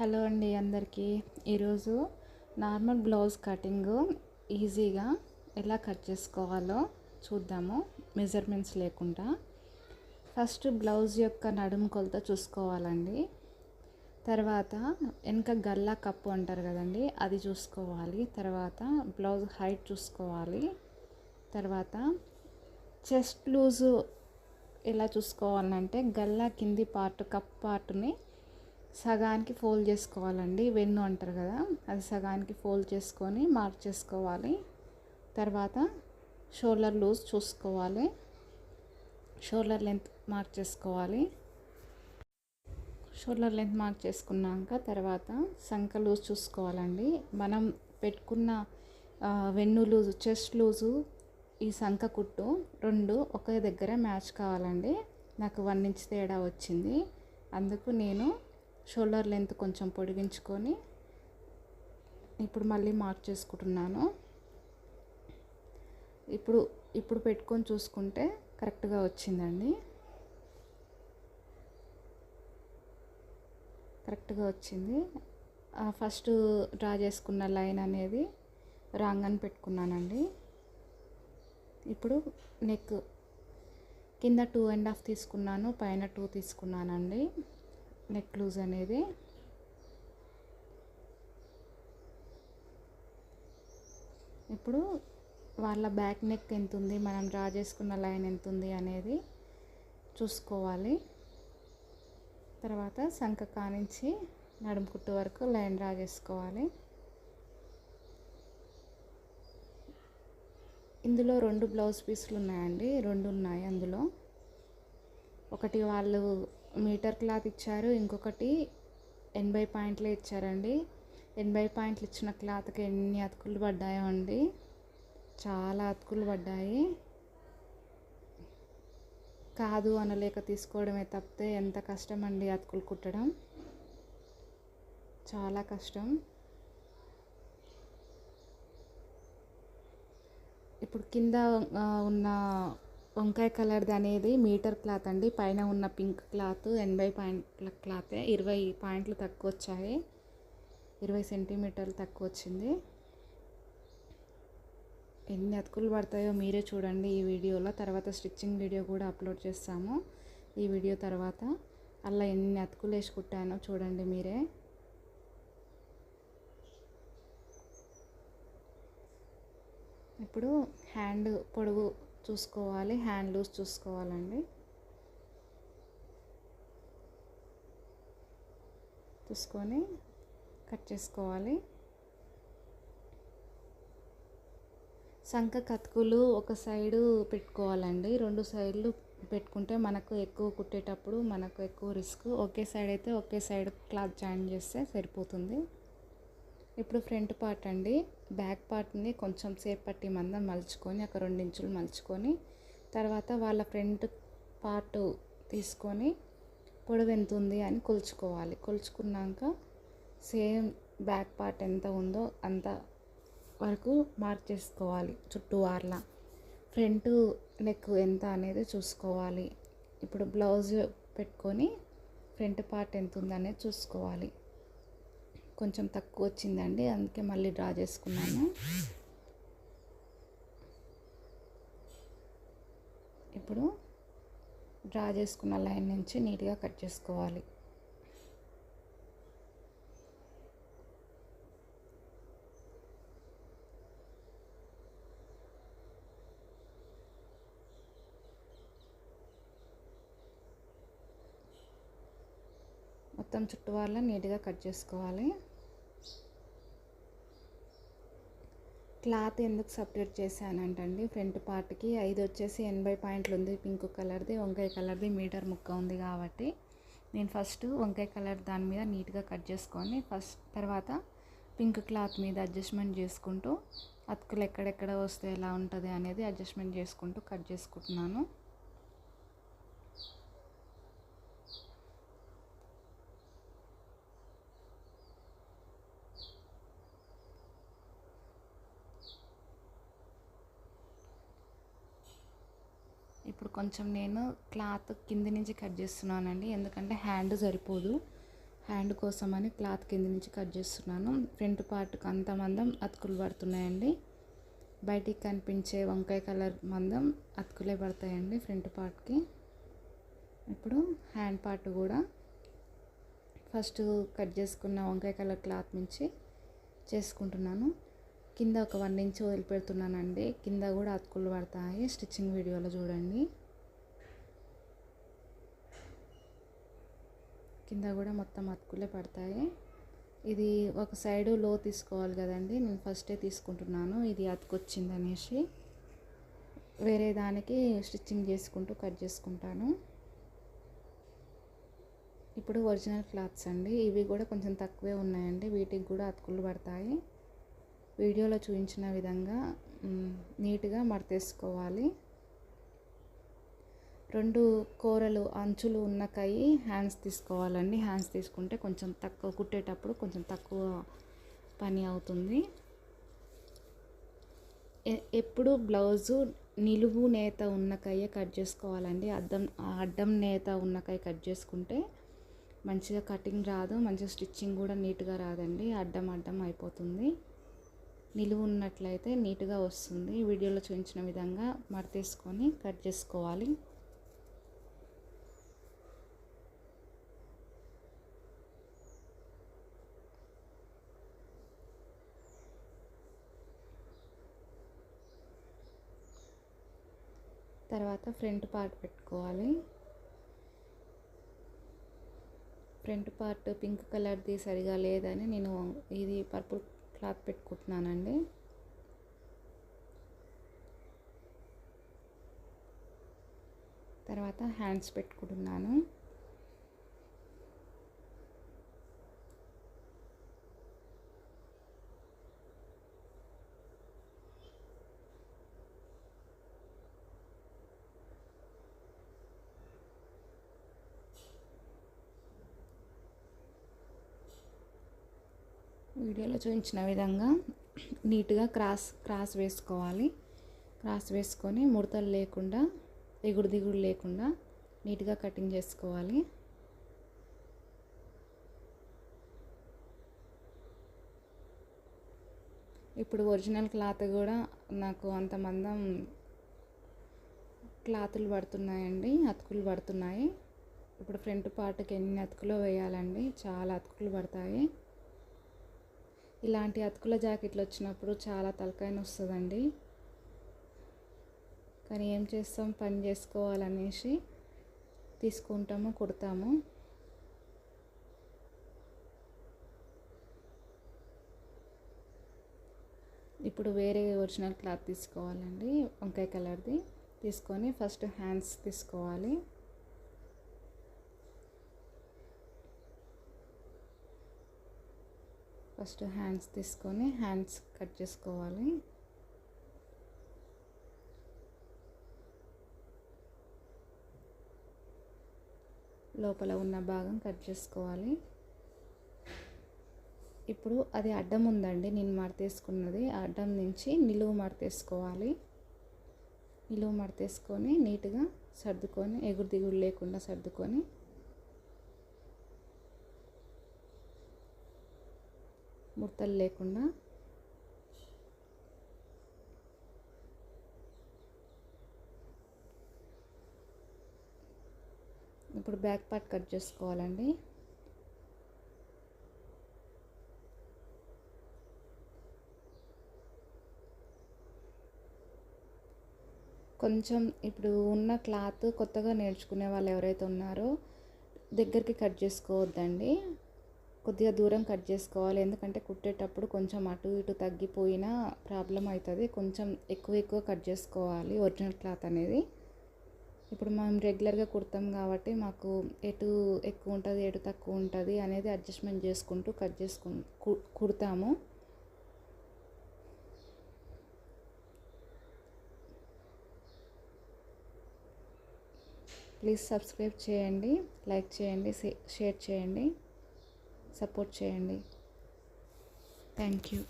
Hello అండి అందరికీ. ఈరోజు నార్మల్ బ్లౌజ్ కటింగ్ ఈజీగా ఎలా కట్ చేసుకోవాలో చూద్దాము. మెజర్మెంట్స్ లేకుండా. ఫస్ట్ బ్లౌజ్ యొక్క నడుము కొలత చూసుకోవాలండి. తర్వాత వెనక గల్లా కప్పు అంటారు కదండి అది చూసుకోవాలి. తర్వాత బ్లౌజ్ హైట్ చూసుకోవాలి. తర్వాత చెస్ట్ లూజు ఎలా చూసుకోవాలంటే గల్లా కింది పార్ట్ కప్ పార్ట్ని సగానికి ఫోల్డ్ చేసుకోవాలండి వెన్ను అంటారు కదా అది సగానికి ఫోల్డ్ చేసుకొని మార్క్ చేసుకోవాలి. తర్వాత షోల్డర్ లూజ్ చూసుకోవాలి. షోల్డర్ లెంత్ మార్క్ చేసుకోవాలి. షోల్డర్ లెంత్ మార్క్ చేసుకున్నాక తర్వాత సంఖ లూజ్ చూసుకోవాలండి. మనం పెట్టుకున్న వెన్ను లూజు చెస్ట్ లూజు ఈ సంఖ కుట్టు రెండు ఒకే దగ్గర మ్యాచ్ కావాలండి. నాకు వన్ ఇంచ్ తేడా వచ్చింది. అందుకు నేను షోల్డర్ లెంత్ కొంచెం పొడిగించుకొని ఇప్పుడు మళ్ళీ మార్క్ చేసుకుంటున్నాను. ఇప్పుడు ఇప్పుడు పెట్టుకొని చూసుకుంటే కరెక్ట్గా వచ్చిందండి. కరెక్ట్గా వచ్చింది. ఫస్ట్ డ్రా చేసుకున్న లైన్ అనేది రాంగ్ అని పెట్టుకున్నానండి. ఇప్పుడు నెక్ కింద టూ అండ్ హాఫ్ తీసుకున్నాను పైన టూ తీసుకున్నానండి. నెక్ లూజ్ అనేది. ఇప్పుడు వాళ్ళ బ్యాక్ నెక్ ఎంత ఉంది మనం డ్రా చేసుకున్న లైన్ ఎంత ఉంది అనేది చూసుకోవాలి. తర్వాత సంఖ కానించి నడుము కుట్టు వరకు లైన్ డ్రా చేసుకోవాలి. ఇందులో రెండు బ్లౌజ్ పీసులు ఉన్నాయండి రెండు ఉన్నాయి అందులో. ఒకటి వాళ్ళు మీటర్ క్లాత్ ఇచ్చారు. ఇంకొకటి ఎనభై పాయింట్లే ఇచ్చారండి. ఎనభై పాయింట్లు ఇచ్చిన క్లాత్కి ఎన్ని అతుకులు పడ్డాయో అండి. చాలా అతుకులు పడ్డాయి. కాదు అనలేక తీసుకోవడమే తప్పితే ఎంత కష్టం అండి అతుకులు కుట్టడం. చాలా కష్టం. ఇప్పుడు కింద ఉన్న వంకాయ కలర్ది అనేది మీటర్ క్లాత్ అండి. పైన ఉన్న పింక్ క్లాత్ ఎనభై పాయింట్ల క్లాతే. ఇరవై పాయింట్లు తక్కువ వచ్చాయి ఇరవై సెంటీమీటర్లు తక్కువ వచ్చింది ఎన్ని అతుకులు పడతాయో మీరే చూడండి ఈ వీడియోలో. తర్వాత స్టిచ్చింగ్ వీడియో కూడా అప్లోడ్ చేస్తాము. ఈ వీడియో తర్వాత అలా ఎన్ని అతుకులు వేసి కుట్టానో చూడండి మీరే. ఇప్పుడు హ్యాండ్ పొడుగు చూసుకోవాలి హ్యాండ్ లూజ్ చూసుకోవాలండి. చూసుకొని కట్ చేసుకోవాలి. సంఖ కతుకులు ఒక సైడు పెట్టుకోవాలండి. రెండు సైడ్లు పెట్టుకుంటే మనకు ఎక్కువ కుట్టేటప్పుడు మనకు ఎక్కువ రిస్క్. ఒకే సైడ్ అయితే ఒకే సైడ్ క్లాత్ జాయిన్ చేస్తే సరిపోతుంది. ఇప్పుడు ఫ్రంట్ పార్ట్ అండి. బ్యాక్ పార్ట్ని కొంచెం సేపు పట్టి మందం మలుచుకొని ఒక రెండు ఇంచులు మలుచుకొని తర్వాత వాళ్ళ ఫ్రంట్ పార్ట్ తీసుకొని పొడవు ఎంత ఉంది అని కొలుచుకోవాలి. కొలుచుకున్నాక సేమ్ బ్యాక్ పార్ట్ ఎంత ఉందో అంత వరకు మార్క్ చేసుకోవాలి. చుట్టూ వార్ల ఫ్రంట్ నెక్ ఎంత అనేది చూసుకోవాలి. ఇప్పుడు బ్లౌజ్ పెట్టుకొని ఫ్రంట్ పార్ట్ ఎంత ఉందనేది చూసుకోవాలి. కొంచెం తక్కువ వచ్చిందండి అందుకే మళ్ళీ డ్రా చేసుకున్నాను. ఇప్పుడు డ్రా చేసుకున్న లైన్ నుంచి నీట్గా కట్ చేసుకోవాలి. మొత్తం చుట్టూ వాళ్ళ నీట్గా కట్ చేసుకోవాలి. క్లాత్ ఎందుకు సపరేట్ చేశానంటండి? ఫ్రంట్ పార్ట్కి ఐదు వచ్చేసి ఎనభై పాయింట్లు ఉంది పింక్ కలర్ది వంకాయ కలర్ది మీటర్ ముక్క ఉంది కాబట్టి నేను ఫస్ట్ వంకాయ కలర్ దాని మీద నీట్గా కట్ చేసుకొని ఫస్ట్ తర్వాత పింక్ క్లాత్ మీద అడ్జస్ట్మెంట్ చేసుకుంటూ అతుకులు ఎక్కడెక్కడ వస్తే ఎలా ఉంటుంది అనేది అడ్జస్ట్మెంట్ చేసుకుంటూ కట్ చేసుకుంటున్నాను ఇప్పుడు కొంచెం నేను క్లాత్ కింద నుంచి కట్ చేస్తున్నానండి. ఎందుకంటే హ్యాండ్ సరిపోదు. హ్యాండ్ కోసమని క్లాత్ కింద నుంచి కట్ చేస్తున్నాను. ఫ్రంట్ పార్ట్కి అంత మందం అతుకులు పడుతున్నాయండి. బయటికి కనిపించే వంకాయ కలర్ మందం అతుకులే పడతాయండి ఫ్రంట్ పార్ట్కి ఇప్పుడు హ్యాండ్ పార్ట్ కూడా ఫస్ట్ కట్ చేసుకున్న వంకాయ కలర్ క్లాత్ నుంచి చేసుకుంటున్నాను. కింద ఒక వన్ ఇంచ్ వదిలిపెడుతున్నానండి. కింద కూడా అతుకులు పడతాయి. స్టిచ్చింగ్ వీడియోలో చూడండి. కింద కూడా మొత్తం అతుకులే పడతాయి. ఇది ఒక సైడు లో తీసుకోవాలి కదండి. నేను ఫస్టే తీసుకుంటున్నాను. ఇది అతుకొచ్చింది అనేసి. వేరే దానికి స్టిచ్చింగ్ చేసుకుంటూ కట్ చేసుకుంటాను. ఇప్పుడు ఒరిజినల్ క్లాత్స్ అండి. ఇవి కూడా కొంచెం తక్కువే ఉన్నాయండి. వీటికి కూడా అతుకులు పడతాయి. వీడియోలో చూపించిన విధంగా నీట్గా మడతేసుకోవాలి. రెండు కూరలు అంచులు ఉన్న హ్యాండ్స్ తీసుకోవాలండి. హ్యాండ్స్ తీసుకుంటే కొంచెం తక్కువ కుట్టేటప్పుడు కొంచెం తక్కువ పని అవుతుంది. ఎప్పుడు బ్లౌజు నిలువు నేత ఉన్న కట్ చేసుకోవాలండి. అద్దం అడ్డం నేత ఉన్న కట్ చేసుకుంటే మంచిగా కటింగ్ రాదు మంచిగా స్టిచ్చింగ్ కూడా నీట్గా రాదండి. అడ్డం అడ్డం అయిపోతుంది. నిలువు ఉన్నట్లయితే నీట్గా వస్తుంది. వీడియోలో చూపించిన విధంగా మడతేసుకొని కట్ చేసుకోవాలి. తర్వాత ఫ్రంట్ పార్ట్ పెట్టుకోవాలి. ఫ్రంట్ పార్ట్ పింక్ కలర్ది సరిగా లేదని నేను ఇది పర్పుల్ క్లాత్ పెట్టుకుంటున్నానండి. తర్వాత హ్యాండ్స్ పెట్టుకుంటున్నాను. వీడియోలో చూపించిన విధంగా నీట్గా క్రాస్ క్రాస్ వేసుకోవాలి. క్రాస్ వేసుకొని ముడతలు లేకుండా ఎగుడు దిగుడు లేకుండా నీట్గా కటింగ్ చేసుకోవాలి. ఇప్పుడు ఒరిజినల్ క్లాత్ కూడా నాకు అంత మందం క్లాతులు పడుతున్నాయండి అతుకులు పడుతున్నాయి. ఇప్పుడు ఫ్రంట్ పార్ట్కి ఎన్ని అతుకులు వేయాలండి? చాలా అతుకులు పడతాయి. ఇలాంటి అతుకుల జాకెట్లు వచ్చినప్పుడు చాలా తలకాయన వస్తుందండి కానీ ఏం చేస్తాం? పని చేసుకోవాలనేసి తీసుకుంటాము కుడతాము. ఇప్పుడు వేరే ఒరిజినల్ క్లాత్ తీసుకోవాలండి వంకాయ కలర్ది. తీసుకొని ఫస్ట్ హ్యాండ్స్ తీసుకోవాలి. ఫస్ట్ హ్యాండ్స్ తీసుకొని హ్యాండ్స్ కట్ చేసుకోవాలి. లోపల ఉన్న భాగం కట్ చేసుకోవాలి. ఇప్పుడు అది అడ్డం ఉందండి నేను మడతేసుకున్నది అడ్డం నుంచి నిలువు మడతేసుకోవాలి నిలువు మడతేసుకొని నీట్గా సర్దుకొని ఎగురు దిగుడు లేకుండా సర్దుకొని ముడతలు లేకుండా ఇప్పుడు బ్యాక్ పార్ట్ కట్ చేసుకోవాలండి. కొంచెం ఇప్పుడు ఉన్న క్లాత్ కొత్తగా నేర్చుకునే వాళ్ళు ఎవరైతే ఉన్నారో దగ్గరికి కట్ చేసుకోవద్దండి. కొద్దిగా దూరం కట్ చేసుకోవాలి. ఎందుకంటే కుట్టేటప్పుడు కొంచెం అటు ఇటు తగ్గిపోయినా ప్రాబ్లం అవుతుంది. కొంచెం ఎక్కువ ఎక్కువ కట్ చేసుకోవాలి ఒరిజినల్ క్లాత్ అనేది. ఇప్పుడు మనం రెగ్యులర్గా కుడతాం కాబట్టి మాకు ఎటు ఎక్కువ ఉంటుంది ఎటు తక్కువ ఉంటుంది అనేది అడ్జస్ట్మెంట్ చేసుకుంటూ కట్ చేసుకు కుడతాము. ప్లీజ్ సబ్స్క్రైబ్ చేయండి లైక్ చేయండి షేర్ చేయండి. సపోర్ట్ చేయండి. Thank you.